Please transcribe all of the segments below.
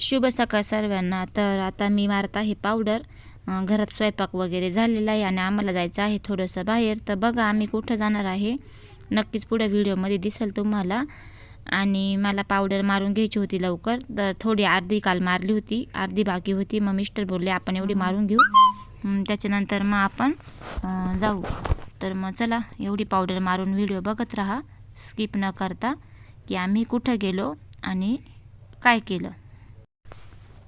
शुभ सकाळ सर्वांना. तर आता मी मारत आहे पावडर घरात स्वयंपाक वगैरे झालेला आहे आणि आम्हाला जायचं आहे थोडंसं बाहेर. तर बघा आम्ही कुठं जाणार आहे. नक्कीच पुढे व्हिडिओमध्ये दिसेल तुम्हाला. आणि मला पावडर मारून घ्यायची होती लवकर. तर थोडी अर्धी काल मारली होती. अर्धी बाकी होती. मग मिस्टर बोलले आपण एवढी मारून घेऊ. त्याच्यानंतर मग आपण जाऊ. तर मग चला एवढी पावडर मारून व्हिडिओ बघत राहा. स्किप न करता की आम्ही कुठं गेलो आणि काय केलं.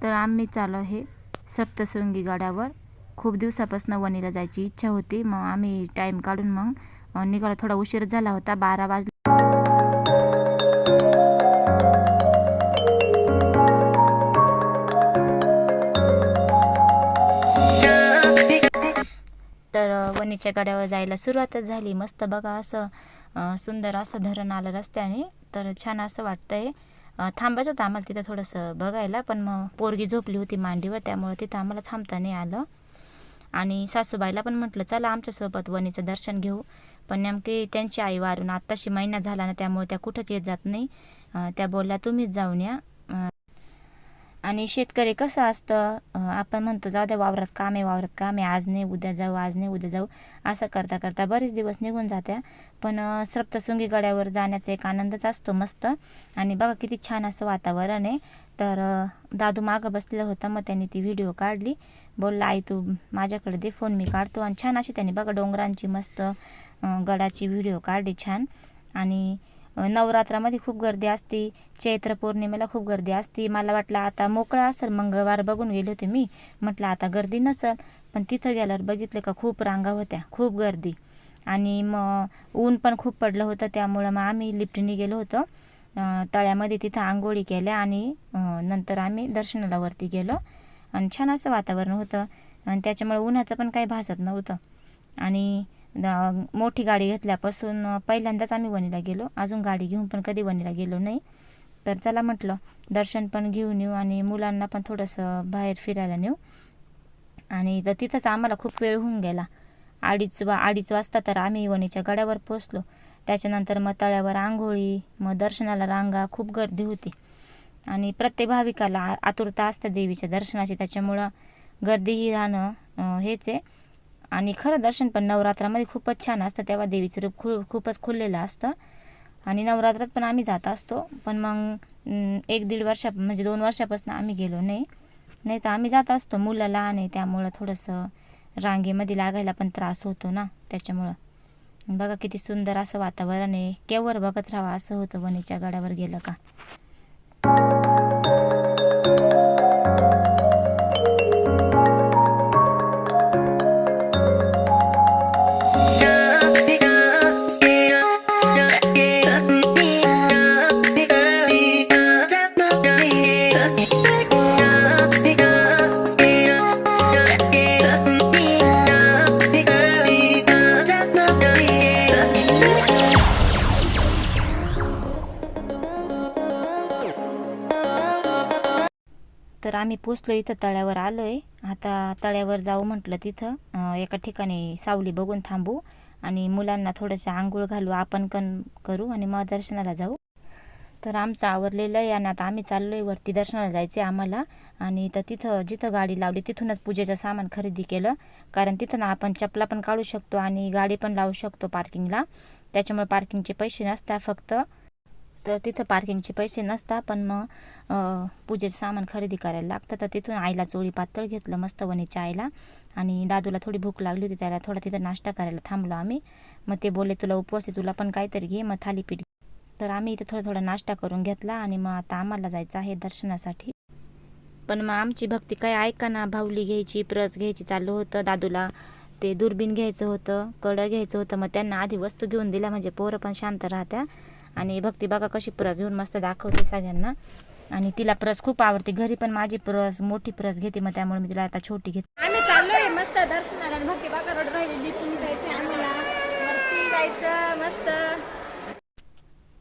तर आम्ही चालू हे सप्तशृंगी गडावर. खूप दिवसापासून वणीला जायची इच्छा होती. मग आम्ही टाईम काढून मग निघाला. थोडा उशीर झाला होता बारा वाजले. तर वणीच्या गड्यावर जायला सुरुवातच झाली. मस्त बघा असं सुंदर असं धरण आलं रस्त्याने. तर छान असं वाटतंय. थांबायचं होतं आम्हाला तिथं थोडंसं बघायला पण मग पोरगी झोपली होती मांडीवर त्यामुळं तिथं आम्हाला थांबता नाही आलं. आणि सासूबाईला पण म्हटलं चला आमच्यासोबत वणीचं दर्शन घेऊ. पण नेमके त्यांची आई वारून आत्ताशी महिना झाला ना त्यामुळे त्या कुठंच येत जात नाही. त्या बोलल्या तुम्हीच जाऊन या. आणि शेतकरी कसं असतं? आपण म्हणतो जाऊ द्या वावरात काम आहे वावरात काम आहे आज नाही उद्या जाऊ आज नाही उद्या जाऊ. असं करता करता बरेच दिवस निघून जात्या. पण अ, सप्तशृंगी गड्यावर जाण्याचा एक आनंदच असतो मस्त. आणि बघा किती छान असं वातावरण आहे. तर दादू मागं बसलेलं होतं मग त्यांनी ती व्हिडिओ काढली. बोलला आई तू माझ्याकडे दे फोन मी काढतो. आणि छान अशी त्यांनी बघा डोंगरांची मस्त गडाची व्हिडिओ काढली छान. आणि नवरात्रामध्ये खूप गर्दी असते चैत्र पौर्णिमेला खूप गर्दी असते. मला वाटलं आता मोकळा असेल मंगळवार बघून गेले होते मी. म्हटलं आता गर्दी नसेल पण तिथं गेल्यावर बघितलं का खूप रांगा होत्या खूप गर्दी. आणि मग ऊन पण खूप पडलं होतं त्यामुळं मग आम्ही लिफ्टीने गेलो होतो. तळ्यामध्ये तिथं आंघोळी केल्या आणि नंतर आम्ही दर्शनाला वरती गेलो. आणि छान असं वातावरण होतं. आणि त्याच्यामुळे उन्हाचं पण काही भासत नव्हतं. आणि मोठी गाडी घेतल्यापासून पहिल्यांदाच आम्ही वणीला गेलो. अजून गाडी घेऊन पण कधी वणीला गेलो नाही. तर चला म्हटलं दर्शन पण घेऊन येऊ आणि मुलांना पण थोडंसं बाहेर फिरायला नेऊ. आणि तर तिथंच आम्हाला खूप वेळ होऊन गेला. अडीच वा अडीच वाजता तर आम्ही वणीच्या गड्यावर पोचलो त्याच्यानंतर मग तळ्यावर आंघोळी मग दर्शनाला रांगा खूप गर्दी होती. आणि प्रत्येक भाविकाला आतुरता असते देवीच्या दर्शनाची. त्याच्यामुळं गर्दीही राहणं हेच आहे. आणि खरं दर्शन पण नवरात्रामध्ये खूपच छान असतं. तेव्हा देवीचं रूप खू खूपच खुललेलं असतं. आणि नवरात्रात पण आम्ही जात असतो. पण मग एक दीड वर्षा म्हणजे दोन वर्षापासून आम्ही गेलो नाही. नाही तर आम्ही जात असतो. मुलं लहान आहे त्यामुळं थोडंसं रांगेमध्ये लागायला पण त्रास होतो ना त्याच्यामुळं. बघा किती सुंदर असं वातावरण आहे. केवर बघत राहावं असं होतं वणीच्या गडावर गेलं का? आम्ही पोचलो इथं तळ्यावर आलो आहे आता तळ्यावर जाऊ म्हटलं तिथं. एका ठिकाणी सावली बघून थांबू आणि मुलांना थोडंसं आंघोळ घालू आपण कन करू आणि मग दर्शनाला जाऊ. तर आमचं आवरलेलं आहे आणि आता आम्ही चाललो आहे वरती दर्शनाला जायचं आहे आम्हाला. आणि तर तिथं जिथं गाडी लावली तिथूनच पूजेचं सामान खरेदी केलं. कारण तिथं ना आपण चपला पण काढू शकतो आणि गाडी पण लावू शकतो पार्किंगला त्याच्यामुळे पार्किंगचे पैसे नसतात फक्त. तर तिथं पार्किंगचे पैसे नसतात पण मग पूजेचं सामान खरेदी करायला लागतं. तर तिथून आईला चोळी पातळ घेतलं मस्त वणीच्या आईला. आणि दादूला थोडी भूक लागली होती त्याला थोडा तिथं नाश्ता करायला थांबलो आम्ही. मग ते बोलले तुला उपवास आहे तुला पण काहीतरी घे मग थालीपीठ तर आम्ही इथं थोडा थोडा नाश्ता करून घेतला आणि मग आता आम्हाला जायचं आहे दर्शनासाठी. पण मग आमची भक्ती काय ऐका ना भाऊली घ्यायची प्रस घ्यायची चालू होतं दादूला ते दुर्बीन घ्यायचं होतं कडं घ्यायचं होतं. मग त्यांना आधी वस्तू घेऊन दिल्या म्हणजे पोरं पण शांत राहत्या. आणि भक्ती बघा कशी प्रस घेऊन मस्त दाखवते सगळ्यांना. आणि तिला प्रस खूप आवडते. घरी पण माझी प्रस मोठी प्रस घेते मग त्यामुळे मी तिला आता छोटी घेते. आम्ही चाललोय मस्त दर्शनाला. आणि भक्ती बाका रोड राहिलेली. तुम्ही जायचं आम्हाला. वरती जायचं मस्त.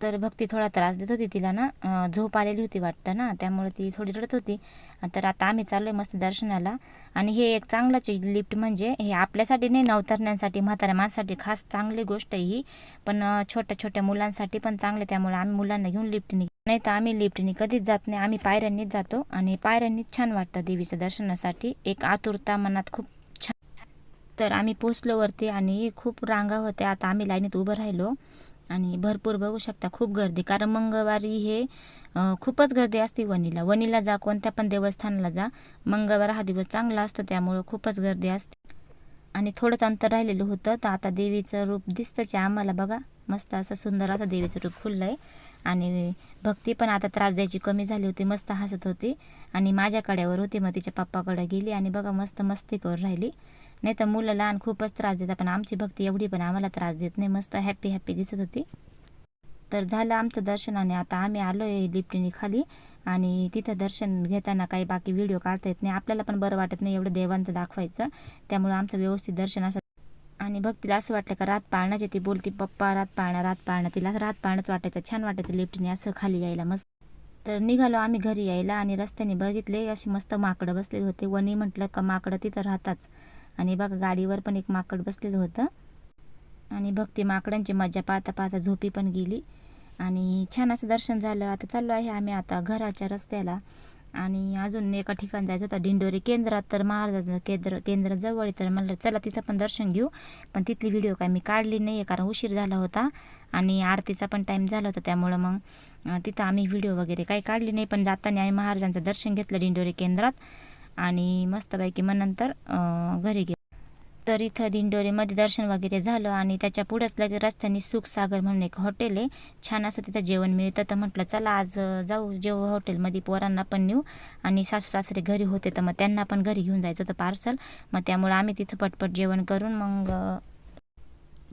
तर भक्ती थोडा त्रास देत होती तिला ना. झोप आलेली होती वाटतं ना. त्यामुळे ती थोडी रडत होती. तर आता आम्ही चाललो आहे मस्त दर्शनाला. आणि हे एक चांगलंच लिफ्ट म्हणजे हे आपल्यासाठी नाही नवतरण्यांसाठी म्हाताऱ्या माणसासाठी खास चांगली गोष्ट आहे ही. पण छोट्या छोट्या मुलांसाठी पण चांगले त्यामुळे आम्ही मुलांना घेऊन लिफ्टनी नाही तर आम्ही लिफ्टनी कधीच जात नाही. आम्ही पायऱ्यांनीच जातो. आणि पायऱ्यांनीच छान वाटतं देवीचं दर्शनासाठी. एक आतुरता मनात खूप छान. तर आम्ही पोचलो वरती आणि खूप रांगा होत्या. आता आम्ही लाईनीत उभं राहिलो. आणि भरपूर बघू शकता खूप गर्दी. कारण मंगळवारी हे खूपच गर्दी असते वणीला. वणीला जा कोणत्या पण देवस्थानाला जा मंगळवार हा दिवस चांगला असतो त्यामुळं खूपच गर्दी असते. आणि थोडंच अंतर राहिलेलं होतं तर आता देवीचं रूप दिसतंच आहे आम्हाला बघा. मस्त असं सुंदर असं देवीचं रूप खुललं आहे आणि भक्ती पण आता त्रास द्यायची कमी झाली होती मस्त हसत होती. आणि माझ्या कड्यावर होती मग तिच्या पप्पाकडे गेली आणि बघा मस्त मस्ती करून राहिली. नाही तर मुलं लहान खूपच त्रास देतात पण आमची भक्ती एवढी पण आम्हाला त्रास देत नाही. मस्त हॅप्पी हॅप्पी दिसत होती. तर झालं आमचं दर्शन आणि आता आम्ही आलो आहे लिफ्टीने खाली आणि तिथं दर्शन घेताना काही बाकी व्हिडिओ काढता येत नाही. आपल्याला पण बरं वाटत नाही एवढं देवांचं दाखवायचं. त्यामुळे आमचं व्यवस्थित दर्शन असं आणि बघ तिला असं वाटलं का रात पाळण्याची ती बोलती पप्पा रात पाळणं रात पाळणं. तिला रात पाळणंच वाटायचं छान वाटायचं लिफ्टीने असं खाली यायला मस्त. तर निघालो आम्ही घरी यायला आणि रस्त्याने बघितले अशी मस्त माकडं बसलेले होते. वणी म्हटलं का माकडं तिथं राहताच. आणि बघा गाडीवर पण एक माकड बसलेलं होतं. आणि भक्ती माकडांची मजा पाहता पाहता झोपी पण गेली. आणि छान असं दर्शन झालं. आता चाललो आहे आम्ही आता घराच्या रस्त्याला. आणि अजून एका ठिकाणी जायचं होतं दिंडोरी केंद्रात. तर महाराजाचं केंद्र केंद्र जवळ आहे. तर म्हणलं चला तिथं पण दर्शन घेऊ. पण तिथली व्हिडिओ काय मी काढली नाही आहे कारण उशीर झाला होता. आणि आरतीचा पण टाईम झाला होता त्यामुळं मग तिथं आम्ही व्हिडिओ वगैरे काही काढली नाही. पण जाताना आम्ही महाराजांचं दर्शन घेतलं दिंडोरी केंद्रात. आणि मस्तपैकी मग नंतर घरी गेलो. तर इथं दिंडोरीमध्ये दर्शन वगैरे झालं आणि त्याच्या पुढंच लगेच रस्त्याने सुखसागर म्हणून एक हॉटेल आहे. छान असं तिथं जेवण मिळतं. तर म्हटलं चला आज जाऊ. जेव हॉटेलमध्ये. पोरांना पण नेऊ आणि सासू सासरे घरी होते तर मग त्यांना पण घरी घेऊन जायचं होतं पार्सल. मग त्यामुळं आम्ही तिथं पटपट जेवण करून मग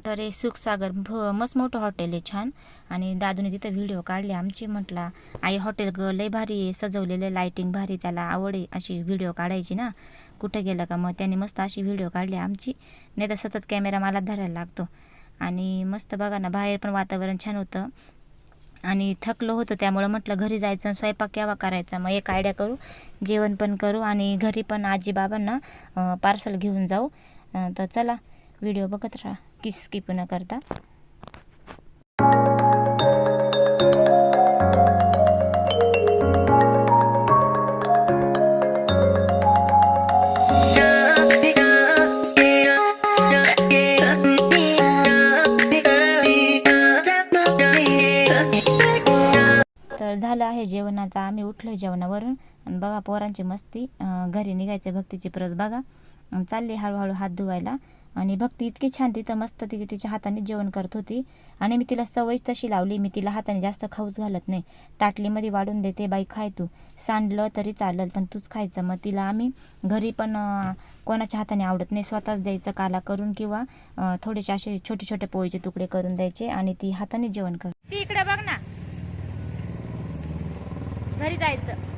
तर हे सुखसागर भ मस्त मोठं हॉटेल आहे छान. आणि दादूने तिथं व्हिडिओ काढले आमची म्हटला आई हॉटेल ग लय भारी आहे सजवलेलं लाईटिंग भारी त्याला आवड आहे अशी व्हिडिओ काढायची ना. कुठं गेलं का? मग त्याने मस्त अशी व्हिडिओ काढली आमची. नाही तर सतत कॅमेरा मला धरायला लागतो. आणि मस्त बघा ना बाहेर पण वातावरण छान होतं. आणि थकलो होतो त्यामुळं म्हटलं घरी जायचं स्वयंपाक केव्हा करायचा? मग एक आयडिया करू जेवण पण करू आणि घरी पण आजी बाबांना पार्सल घेऊन जाऊ. तर चला व्हिडिओ बघत राहा. की स्किप न करता. तर झालं आहे जेवण. आता आम्ही उठलो जेवणावरून. आणि बघा पोरांची मस्ती. घरी निघायचं भक्तीची परस. बघा. चालली हळूहळू हात धुवायला. आणि भक्ती इतकी छान तिथं मस्त तिची तिच्या हाताने जेवण करत होती. आणि मी तिला सवयच तशी लावली मी तिला हाताने जास्त खाऊच घालत नाही. ताटलीमध्ये वाढून देते बाई खाय तू. सांडलं तरी चालेल पण तूच खायचं. मग तिला आम्ही घरी पण कोणाच्या हाताने आवडत नाही स्वतःच द्यायचं काला करून किंवा थोडेसे असे छोटे छोटे पोळीचे तुकडे करून द्यायचे आणि ती हाताने जेवण कर ती इकडे बघ ना. घरी जायचं.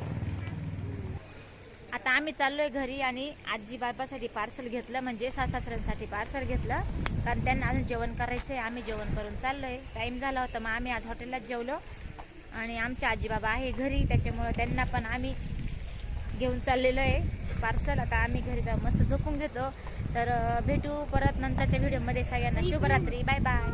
आता आम्ही चाललोय घरी आणि आजी बाबासाठी पार्सल घेतलं म्हणजे सासऱ्यांसाठी पार्सल घेतलं. कारण त्यांना अजून जेवण करायचं आहे आम्ही जेवण करून चाललोय. टाईम झाला होता मग आम्ही आज हॉटेललाच जेवलो. आणि आमचे आजी बाबा आहे घरी त्याच्यामुळं त्यांना पण आम्ही घेऊन चाललेलो आहे पार्सल. आता आम्ही घरी मस्त झोपून घेतो. तर भेटू परत नंतरच्या व्हिडिओमध्ये सगळ्यांना शुभरात्री. Bye bye